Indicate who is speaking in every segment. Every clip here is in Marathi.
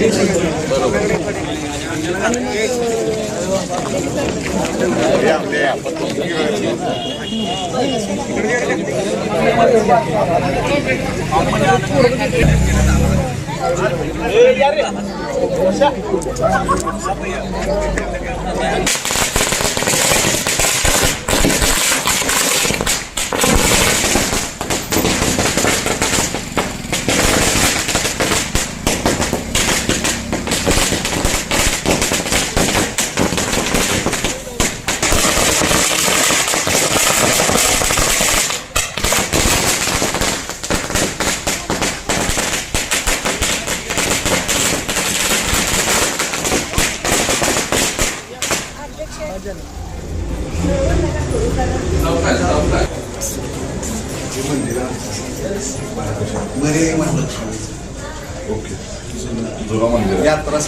Speaker 1: बरोबर म्हणलं
Speaker 2: ओके जुना मंदिर आहे.
Speaker 1: यात्रा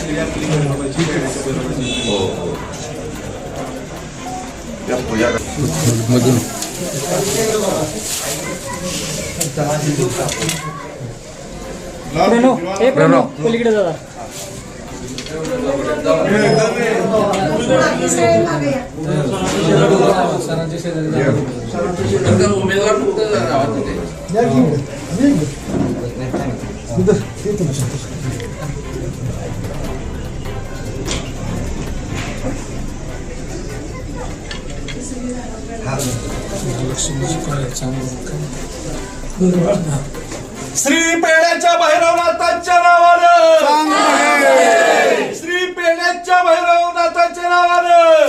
Speaker 2: पूजा
Speaker 3: प्रणव हे प्रणव पलीकडे जाता
Speaker 1: श्री पेड्याच्या भैरवनाथांच्या नावानं. श्री पेड्याच्या भैरवनाथांच्या नावानं.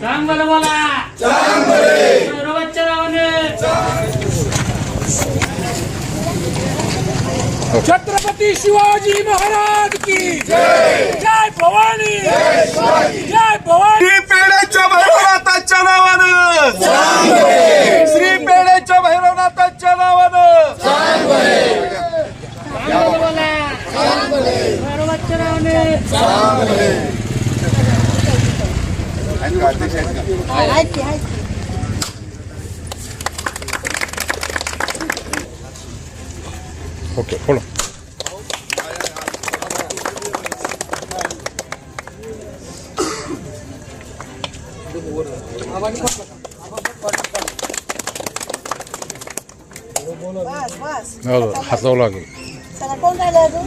Speaker 3: सांग मला बोला. गौरवाच्या नावाने. छत्रपती शिवाजी महाराज की जय. भवानी. जय भवानी. هاتي
Speaker 2: هاتي أوكي
Speaker 4: حلو يلا
Speaker 2: حطوا لاقي
Speaker 4: سنكون على هذا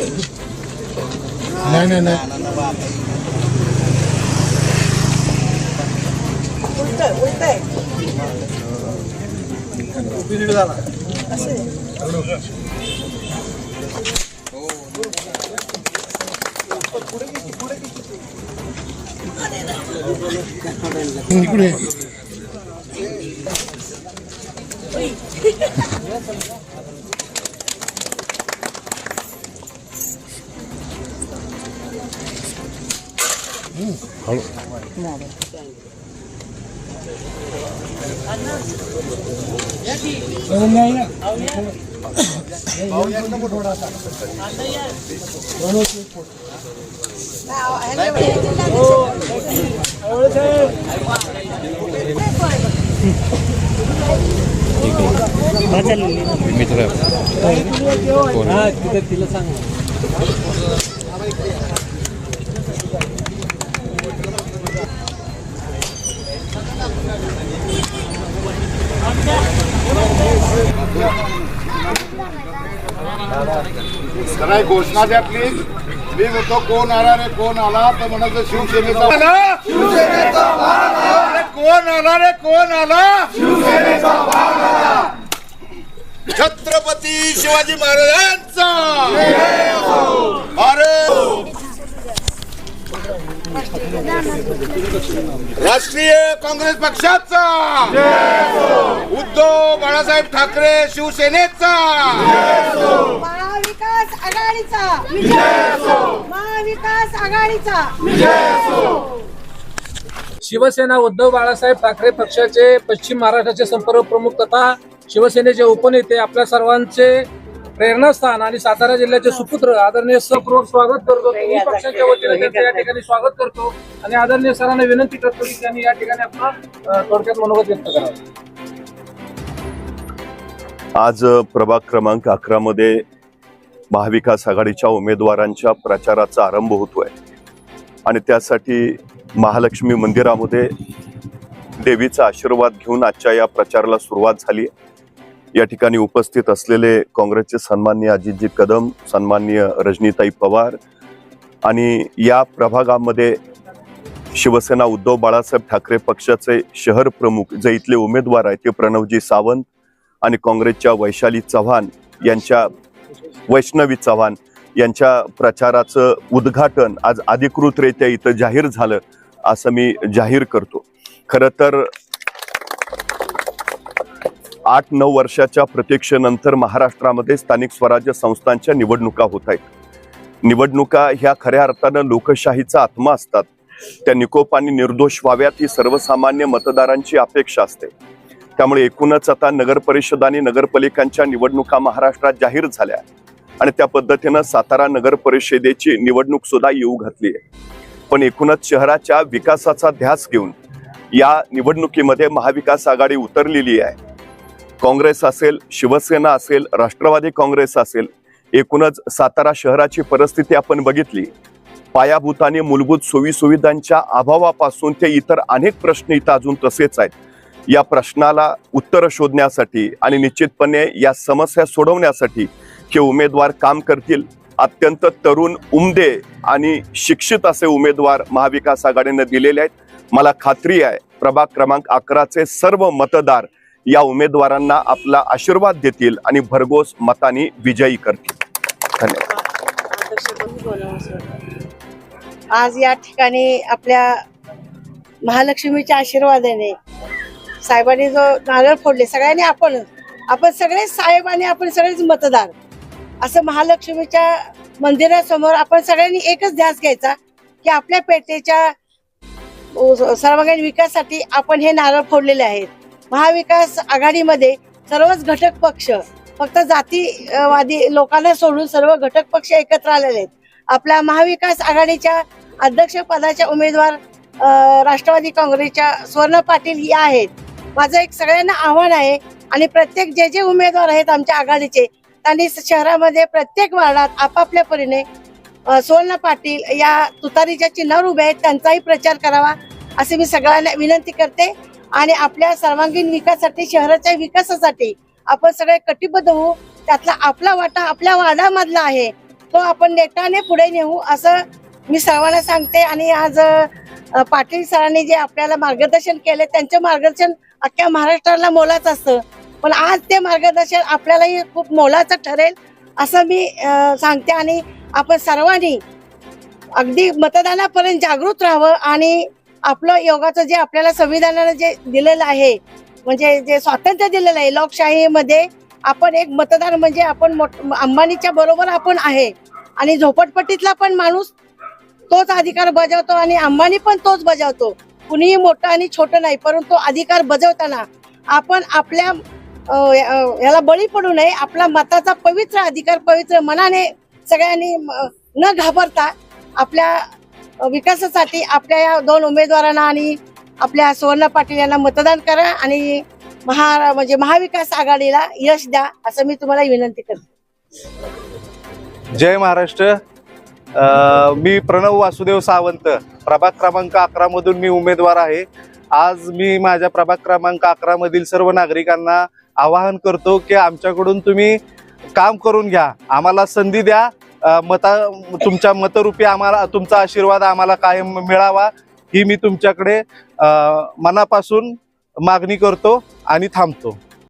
Speaker 4: अजून या तुम्ही.
Speaker 2: नाही नाही नाही
Speaker 4: उलटं उलटं असं आहे.
Speaker 2: इकडे हळू मित्र
Speaker 3: तिला सांग.
Speaker 2: काय घोषणा द्या प्लीज मी म्हणतो कोण आला रे कोण आला? तर म्हणायचं शिवसेनेचा कोण आला? रे कोण आला? छत्रपती शिवाजी महाराजांचा! राष्ट्रीय काँग्रेस पक्षाचा. उद्धव बाळासाहेब ठाकरे शिवसेनेचा.
Speaker 4: महाविकास आघाडीचा. महाविकास आघाडीचा.
Speaker 3: शिवसेना उद्धव बाळासाहेब ठाकरे पक्षाचे पश्चिम महाराष्ट्राचे संपर्क प्रमुख तथा शिवसेनेचे उपनेते आपल्या सर्वांचे प्रेरणास्थान आणि सातारा जिल्ह्याचे सुपुत्र आदरणीय सपूर्वक स्वागत करतो. तिन्ही पक्षाच्या वतीने त्यांचं या ठिकाणी स्वागत करतो. आणि आदरणीय सरांना विनंती करतो की त्यांनी या ठिकाणी आपला थोडक्यात मनोगत व्यक्त करावं.
Speaker 5: आज प्रभाग क्रमांक अकरा मध्ये महाविकास आघाडीच्या उमेदवारांच्या प्रचाराचा आरंभ होतोय. आणि त्यासाठी महालक्ष्मी मंदिरामध्ये देवीचा आशीर्वाद घेऊन आजच्या या प्रचाराला सुरुवात झाली या ठिकाणी उपस्थित असलेले काँग्रेसचे सन्माननीय अजितजी कदम सन्माननीय रजनीताई पवार आणि या प्रभागामध्ये शिवसेना उद्धव बाळासाहेब ठाकरे पक्षाचे शहर प्रमुख जे इथले उमेदवार आहेत ते प्रणवजी सावंत आणि काँग्रेसच्या वैशाली चव्हाण यांच्या वैष्णवी चव्हाण यांच्या प्रचाराचं उद्घाटन आज अधिकृतरित्या इथं जाहीर झालं असं मी जाहीर करतो. खरं तर आठ नऊ वर्षाच्या प्रतीक्षेनंतर महाराष्ट्रामध्ये स्थानिक स्वराज्य संस्थांच्या निवडणुका होत आहेत. निवडणुका ह्या खऱ्या अर्थानं लोकशाहीचा आत्मा असतात. त्या निकोपाने निर्दोष व्हाव्यात ही सर्वसामान्य मतदारांची अपेक्षा असते. त्यामुळे एकूणच आता नगर परिषद आणि नगरपालिकांच्या निवडणुका महाराष्ट्रात जाहीर झाल्या आणि त्या पद्धतीनं सातारा नगर परिषदेची निवडणूक सुद्धा येऊ घातली आहे. पण एकूणच शहराच्या विकासाचा ध्यास घेऊन या निवडणुकीमध्ये महाविकास आघाडी उतरलेली आहे. काँग्रेस असेल शिवसेना असेल राष्ट्रवादी काँग्रेस असेल एकूणच सातारा शहराची परिस्थिती आपण बघितली. पायाभूत आणि मूलभूत सोयीसुविधांच्या अभावापासून ते इतर अनेक प्रश्न इथं अजून तसेच आहेत. या प्रश्नाला उत्तर शोधण्यासाठी आणि निश्चितपणे या समस्या सोडवण्यासाठी हे उमेदवार काम करतील. अत्यंत तरुण उमदे आणि शिक्षित असे उमेदवार महाविकास आघाडीने दिलेले आहेत. मला खात्री आहे प्रभाग क्रमांक अकराचे सर्व मतदार या उमेदवारांना आपला आशीर्वाद देतील आणि भरघोस मताने विजयी करतील. धन्यवाद.
Speaker 4: आज या ठिकाणी आपल्या महालक्ष्मीच्या आशीर्वादाने साहेबांनी जो नारळ फोडले सगळ्यांनी आपण आपण सगळे साहेब आणि आपण सगळेच मतदार असं महालक्ष्मीच्या मंदिरासमोर आपण सगळ्यांनी एकच ध्यास घ्यायचा की आपल्या पेटेच्या सर्वांगीण विकासासाठी आपण हे नारळ फोडलेले आहेत. महाविकास आघाडीमध्ये सर्वच घटक पक्ष फक्त जातीवादी लोकांना सोडून सर्व घटक पक्ष एकत्र आलेले आहेत. आपल्या महाविकास आघाडीच्या अध्यक्षपदाच्या उमेदवार राष्ट्रवादी काँग्रेसच्या स्वर्ण पाटील या आहेत. माझं एक सगळ्यांना आव्हान आहे आणि प्रत्येक जे जे उमेदवार आहेत आमच्या आघाडीचे त्यांनी शहरामध्ये प्रत्येक वार्डात आपापल्या परीने सुवर्ण पाटील या तुतारीच्या चिन्हावर उभे आहेत त्यांचाही प्रचार करावा असे मी सगळ्यांना विनंती करते. आणि आपल्या सर्वांगीण विकासासाठी शहराच्या विकासासाठी आपण सगळे कटिबद्ध होऊ. त्यातला आपला वाटा आपल्या वादामधला आहे. तो आपण नेटाने पुढे नेऊ असं मी सर्वांना सांगते. आणि आज पाटील सरांनी जे आपल्याला मार्गदर्शन केले त्यांचं मार्गदर्शन अख्ख्या महाराष्ट्राला मोलाचं असतं. पण आज ते मार्गदर्शन आपल्यालाही खूप मोलाचं ठरेल असं मी सांगते. आणि आपण सर्वांनी अगदी मतदानापर्यंत जागृत राहावं आणि आपलं योगाचं जे आपल्याला संविधानानं जे दिलेलं आहे म्हणजे जे स्वातंत्र्य दिलेलं आहे लोकशाहीमध्ये आपण एक मतदार म्हणजे आपण अंबानीच्या बरोबर आपण आहे. आणि झोपटपट्टीतला पण माणूस तोच अधिकार बजावतो आणि अंबानी पण तोच बजावतो. कुणीही मोठं आणि छोटं नाही परंतु अधिकार बजावताना आपण आपल्या याला बळी पडू नये आपला मताचा पवित्र अधिकार पवित्र मनाने सगळ्यांनी न घाबरता आपल्या विकासासाठी आपल्या या दोन उमेदवारांना आणि आपल्या सुवर्ण पाटील यांना मतदान करा आणि महा म्हणजे महाविकास आघाडीला यश द्या असं मी तुम्हाला विनंती करते.
Speaker 6: जय महाराष्ट्र. मी प्रणव वासुदेव सावंत. प्रभाग क्रमांक अकरा मधून मी उमेदवार आहे. आज मी माझ्या प्रभाग क्रमांक अकरा मधील सर्व नागरिकांना आवाहन करतो की आमच्याकडून तुम्ही काम करून घ्या. आम्हाला संधी द्या. मता तुमच्या मतरूपी आम्हाला तुमचा आशीर्वाद आम्हाला कायम मिळावा ही मी तुमच्याकडे मनापासून मागणी करतो आणि थांबतो.